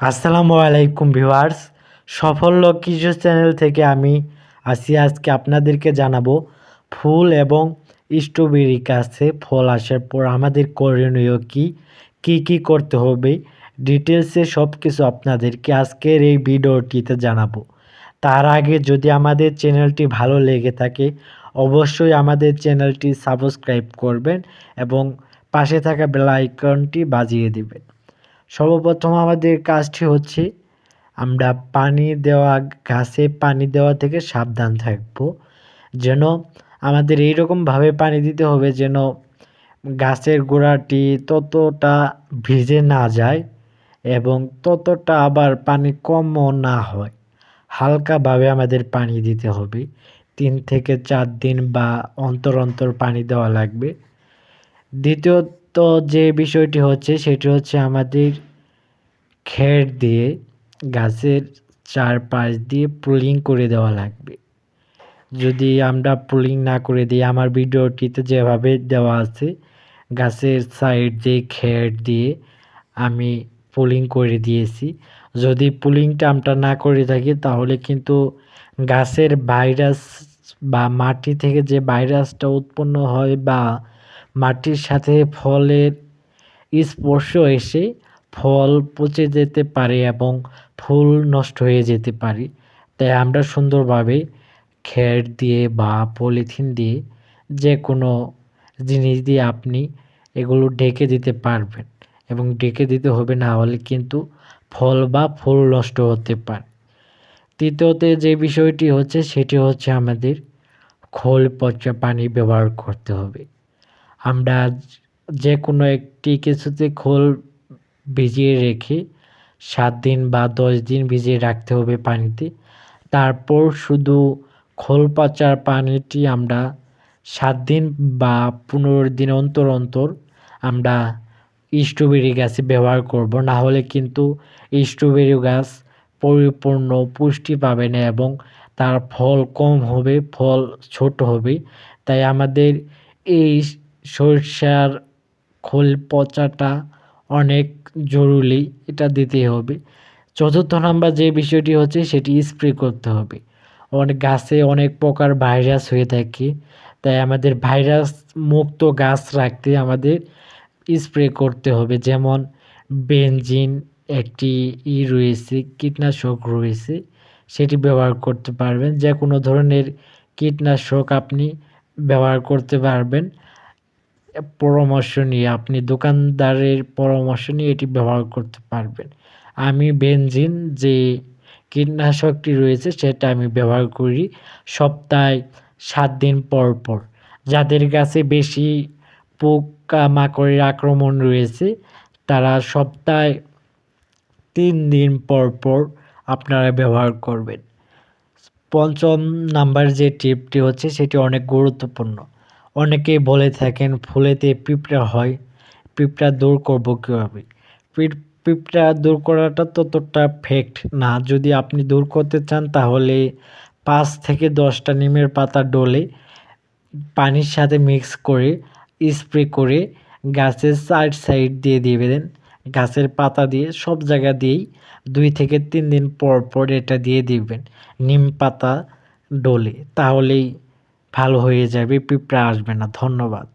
আসসালামু আলাইকুম ভিউয়ার্স সফল কৃষি চ্যানেল থেকে আমি আসি। আজকে আপনাদেরকে জানাব, ফুল এবং স্ট্রবেরি গাছে ফল আসার পর আমাদের করণীয় কি কি কি করতে হবে ডিটেলসে সব কিছু আপনাদেরকে আজকের এই ভিডিওটিতে জানাব। তার আগে যদি আমাদের চ্যানেলটি ভালো লেগে থাকে, অবশ্যই আমাদের চ্যানেলটি সাবস্ক্রাইব করবেন এবং পাশে থাকা বেল আইকনটি বাজিয়ে দিবেন। সর্বপ্রথম আমাদের কাজটি হচ্ছে আমরা পানি দেওয়া, গাছে পানি দেওয়া থেকে সাবধান থাকব। যেন আমাদের এইরকমভাবে পানি দিতে হবে যেন গাছের গোড়াটি ততটা ভিজে না যায় এবং ততটা আবার পানি কমও না হয়। হালকাভাবে আমাদের পানি দিতে হবে। তিন থেকে চার দিন বা অন্তর অন্তর পানি দেওয়া লাগবে। দ্বিতীয়ত যে বিষয়টি হচ্ছে, সেটি হচ্ছে আমাদের খের দিয়ে গাছের চারপাশ দিয়ে পুলিং করে দেওয়া লাগবে। যদি আমরা পুলিং না করে দিই, আমার ভিডিওটিতে যেভাবে দেওয়া আছে, গাছের সাইড দিয়ে খের দিয়ে আমি পুলিং করে দিয়েছি। যদি পুলিংটা আমরা না করে থাকি, তাহলে কিন্তু গাছের ভাইরাস বা মাটি থেকে যে ভাইরাসটা উৎপন্ন হয় বা মাটির সাথে ফলের স্পর্শ এসে ফল পচে যেতে পারে এবং ফুল নষ্ট হয়ে যেতে পারে। তাই আমরা সুন্দরভাবে খের দিয়ে বা পলিথিন দিয়ে যে কোনো জিনিস দিয়ে আপনি এগুলো ঢেকে দিতে পারবেন এবং ঢেকে দিতে হবে না হলে কিন্তু ফল বা ফুল নষ্ট হতে পারে। তৃতীয়তে যে বিষয়টি হচ্ছে সেটি হচ্ছে আমাদের খোল পচা পানি ব্যবহার করতে হবে। আমরা যে কোনো একটি কিছুতে খোল ভিজিয়ে রেখে সাত দিন বা দশ দিন ভিজিয়ে রাখতে হবে পানিতে। তারপর শুধু খোল পচার পানিটি আমরা সাত দিন বা পনেরো দিন অন্তর অন্তর আমরা স্ট্রবেরি গাছে ব্যবহার করব। না হলে কিন্তু স্ট্রবেরি গাছ পরিপূর্ণ পুষ্টি পাবে না এবং তার ফল কম হবে, ফল ছোট হবে। তাই আমাদের এই সরষার খোল পচাটা অনেক জরুরি, এটা দিতে হবে। চতুর্থ নাম্বার যে বিষয়টি হচ্ছে, সেটি স্প্রে করতে হবে। অনেক গাছে অনেক প্রকার ভাইরাস হয়ে থাকে, তাই আমাদের ভাইরাস মুক্ত গাছ রাখতে আমাদের স্প্রে করতে হবে। যেমন বেনজিন একটি ই রয়েছে, কীটনাশক রয়েছে, সেটি ব্যবহার করতে পারবেন। যে কোনো ধরনের কীটনাশক আপনি ব্যবহার করতে পারবেন। পরামর্শ নিয়ে, আপনি দোকানদারের পরামর্শ নিয়ে এটি ব্যবহার করতে পারবেন। আমি বেনজিন যে কীটনাশকটি রয়েছে, সেটা আমি ব্যবহার করি সপ্তাহে সাত দিন পর পর। যাদের কাছে বেশি পোকা মাকড়ের আক্রমণ রয়েছে, তারা সপ্তাহে তিন দিন পর পর আপনারা ব্যবহার করবেন। পঞ্চম নাম্বার যে টিপটি হচ্ছে, সেটি অনেক গুরুত্বপূর্ণ। অনেকেই বলে থাকেন, ফুলেতে পিঁপড়া হয়, পিঁপড়া দূর করব কীভাবে? পিঁপড়া দূর করাটা ততটা ফেক্ট না। যদি আপনি দূর করতে চান, তাহলে পাঁচ থেকে দশটা নিমের পাতা ডলে পানির সাথে মিক্স করে স্প্রে করে গাছের সাইড সাইড দিয়ে দেন গাছের পাতা দিয়ে, সব জায়গা দিয়েই দুই থেকে তিন দিন পর পর এটা দিয়ে দিবেন। নিম পাতা ডলে, তাহলেই ভালো হয়ে যাবে পিঁপড়া আসবে না ধন্যবাদ।